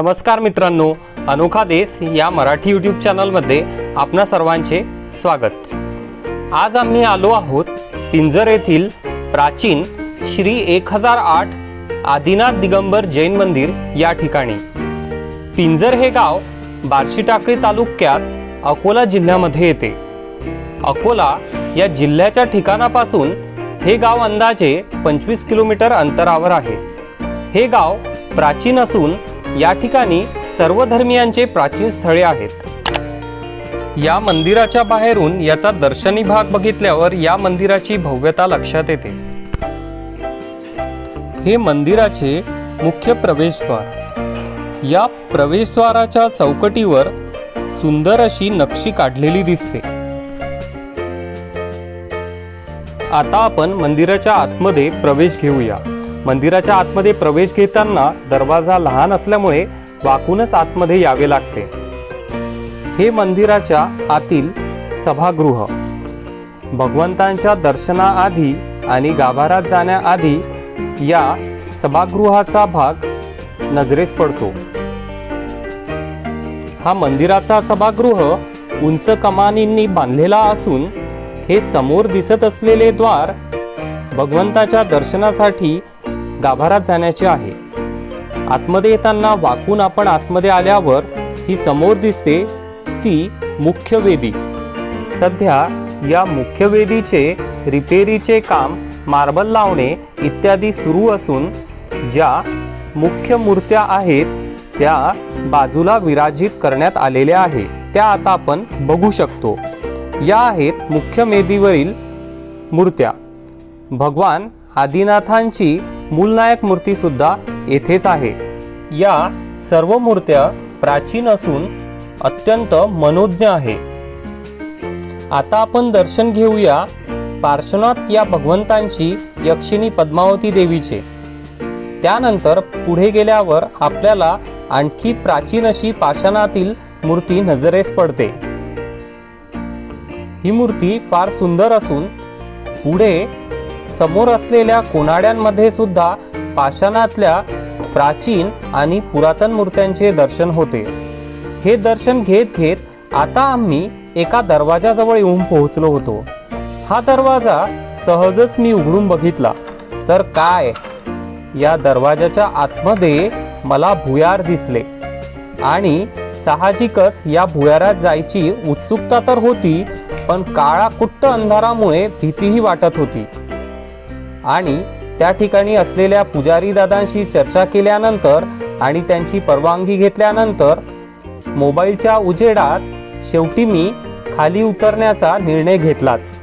नमस्कार मित्रांनो अनोखा देश या मराठी यूट्यूब चॅनलमध्ये आपणा सर्वांचे स्वागत. आज आम्ही आलो आहोत पिंजर येथील प्राचीन श्री एक हजार आठ आदिनाथ दिगंबर जैन मंदिर या ठिकाणी. पिंजर हे गाव बार्शी टाकळी तालुक्यात अकोला जिल्ह्यामध्ये येते. अकोला या जिल्ह्याच्या ठिकाणापासून हे गाव अंदाजे पंचवीस किलोमीटर अंतरावर आहे. हे गाव प्राचीन असून या ठिकाणी सर्व धर्मियांचे प्राचीन स्थळे आहेत. या मंदिराच्या बाहेरून याचा दर्शनी भाग बघितल्यावर या मंदिराची भव्यता लक्षात येते. हे मंदिराचे मुख्य प्रवेशद्वार. या प्रवेशद्वाराच्या चौकटीवर सुंदर अशी नक्षी काढलेली दिसते. आता आपण मंदिराच्या आतमध्ये प्रवेश घेऊया. मंदिराच्या आतमध्ये प्रवेश घेताना दरवाजा लहान असल्यामुळे वाकूनच आतमध्ये यावे लागते. हे मंदिराच्या आतील सभागृह. भगवंतांच्या दर्शनाआधी आणि गाभारात जाण्याआधी या सभागृहाचा भाग नजरेस पडतो. हा मंदिराचा सभागृह उंच कमानींनी बांधलेला असून हे समोर दिसत असलेले द्वार भगवंताच्या दर्शनासाठी गाभारात जाण्याचे आहे. आतमध्ये येताना वाकून आपण आतमध्ये आल्यावर ही समोर दिसते ती मुख्य वेदी. सध्या या मुख्य वेदीचे रिपेरीचे काम मार्बल लावणे इत्यादी सुरू असून ज्या मुख्य मूर्त्या आहेत त्या बाजूला विराजित करण्यात आलेल्या आहे त्या आता आपण बघू शकतो. या आहेत मुख्य मेदीवरील मूर्त्या. भगवान आदिनाथांची मूलनायक मूर्ती सुद्धा येथेच आहे. या सर्व मूर्त्या प्राचीन असून अत्यंत मनोज्ञ आहे. आता आपण दर्शन घेऊया पार्श्वनाथ या भगवंतांची यक्षिणी पद्मावती देवीचे. त्यानंतर पुढे गेल्यावर आपल्याला आणखी प्राचीन अशी पाषाणातील मूर्ती नजरेस पडते. ही मूर्ती फार सुंदर असून पुढे समोर असलेल्या कोनाड्यांमध्ये सुद्धा पाषाणातल्या प्राचीन आणि पुरातन मूर्त्यांचे दर्शन होते. हे दर्शन घेत घेत आता आम्ही एका दरवाजाजवळ येऊन पोहोचलो होतो. हा दरवाजा सहजच मी उघडून बघितला. तर काय? या दरवाजाच्या आतमध्ये मला भुयार दिसले. आणि साहजिकच या भुयारात जायची उत्सुकता तर होती पण काळा कुट्ट अंधारामुळे भीतीही वाटत होती. आणि त्या ठिकाणी असलेल्या पुजारी दादांशी चर्चा केल्यानंतर आणि त्यांची परवानगी घेतल्यानंतर मोबाईलच्या उजेडात शेवटी मी खाली उतरण्याचा निर्णय घेतलाच.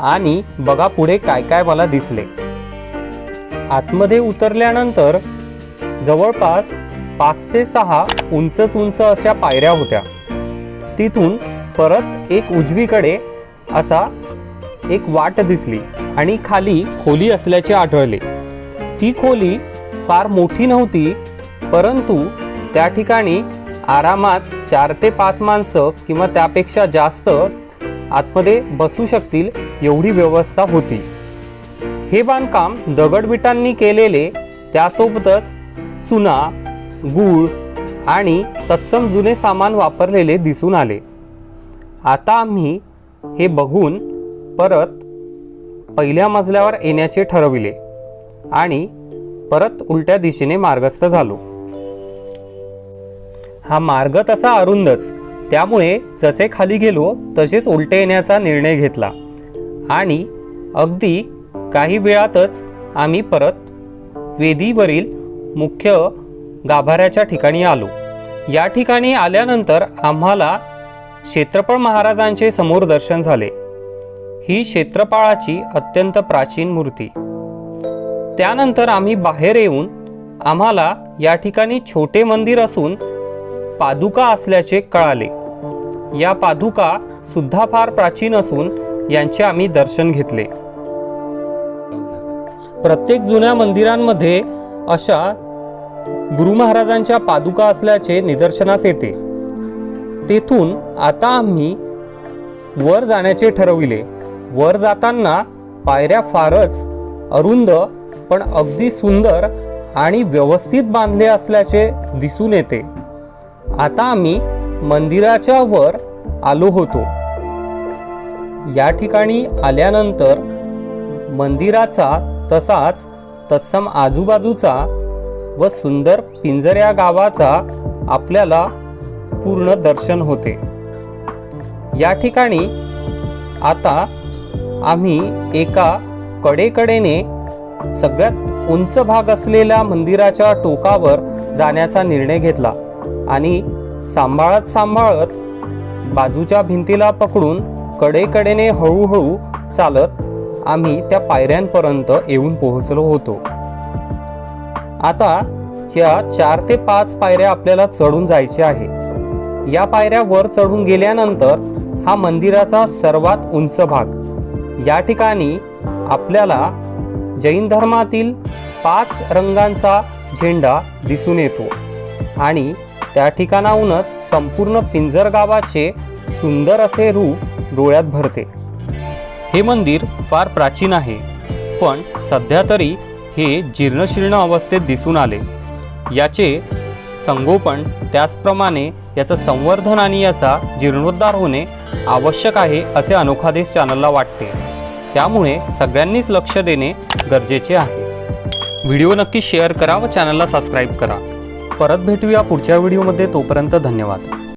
आणि बघा पुढे काय काय मला दिसले. आतमध्ये उतरल्यानंतर जवळपास पाच ते सहा उंचच उंच अशा पायऱ्या होत्या. तिथून परत एक उजवीकडे असा एक वाट दिसली आणि खाली खोली असल्याचे आढळले. ती खोली फार मोठी नव्हती परंतु त्या ठिकाणी आरामात चार ते पाच माणसं किंवा त्यापेक्षा जास्त आतमध्ये बसू शकतील एवढी व्यवस्था होती. हे बांधकाम दगडविटांनी केलेले त्यासोबतच चुना गूळ आणि तत्सम जुने सामान वापरलेले दिसून आले. आता आम्ही हे बघून परत पहिल्या मजल्यावर येण्याचे ठरविले आणि परत उलट्या दिशेने मार्गस्थ झालो. हा मार्ग तसा अरुंदच त्यामुळे जसे खाली गेलो तसेच उलटे येण्याचा निर्णय घेतला. आणि अगदी काही वेळातच आम्ही परत वेदीवरील मुख्य गाभाऱ्याच्या ठिकाणी आलो. या ठिकाणी आल्यानंतर आम्हाला क्षेत्रफळ महाराजांचे समोर दर्शन झाले. ही क्षेत्रपाळाची अत्यंत प्राचीन मूर्ती. त्यानंतर आम्ही बाहेर येऊन आम्हाला या ठिकाणी छोटे मंदिर असून पादुका असल्याचे कळाले. या पादुका सुद्धा फार प्राचीन असून यांचे आम्ही दर्शन घेतले. प्रत्येक जुन्या मंदिरांमध्ये अशा गुरु महाराजांच्या पादुका असल्याचे निदर्शनास येते. तेथून आता आम्ही वर जाण्याचे ठरविले. वर जाताना पायऱ्या फारच अरुंद पण अगदी सुंदर आणि व्यवस्थित बांधले असल्याचे दिसून येते. आता आम्ही मंदिराच्या वर आलो होतो. या ठिकाणी आल्यानंतर मंदिराचा तसाच तत्सम आजूबाजूचा व सुंदर पिंजऱ्या गावाचा आपल्याला पूर्ण दर्शन होते. या ठिकाणी आता आम्ही एका कडेकडेने सगळ्यात उंच भाग असलेल्या मंदिराच्या टोकावर जाण्याचा निर्णय घेतला आणि सांभाळत सांभाळत बाजूच्या भिंतीला पकडून कडेकडेने हळूहळू चालत आम्ही त्या पायऱ्यांपर्यंत येऊन पोहोचलो होतो. आता या चार ते पाच पायऱ्या आपल्याला चढून जायचे आहे. या पायऱ्या वर चढून गेल्यानंतर हा मंदिराचा सर्वात उंच भाग या ठिकाणी आपल्याला जैन धर्मातील पाच रंगांचा झेंडा दिसून येतो आणि त्या ठिकाणाहूनच संपूर्ण पिंजर गावाचे सुंदर असे रूप डोळ्यात भरते. हे मंदिर फार प्राचीन आहे पण सध्या तरी हे जीर्णशीर्ण अवस्थेत दिसून आले. याचे संगोपन त्याचप्रमाणे याचं संवर्धन आणि याचा जीर्णोद्धार होणे आवश्यक आहे असे अनोखादेश चॅनलला वाटते. त्यामुळे सगळ्यांनीच लक्ष देणे गरजेचे आहे. व्हिडिओ नक्की शेअर करा व चॅनलला सबस्क्राईब करा. परत भेटूया पुढच्या व्हिडिओमध्ये तोपर्यंत धन्यवाद.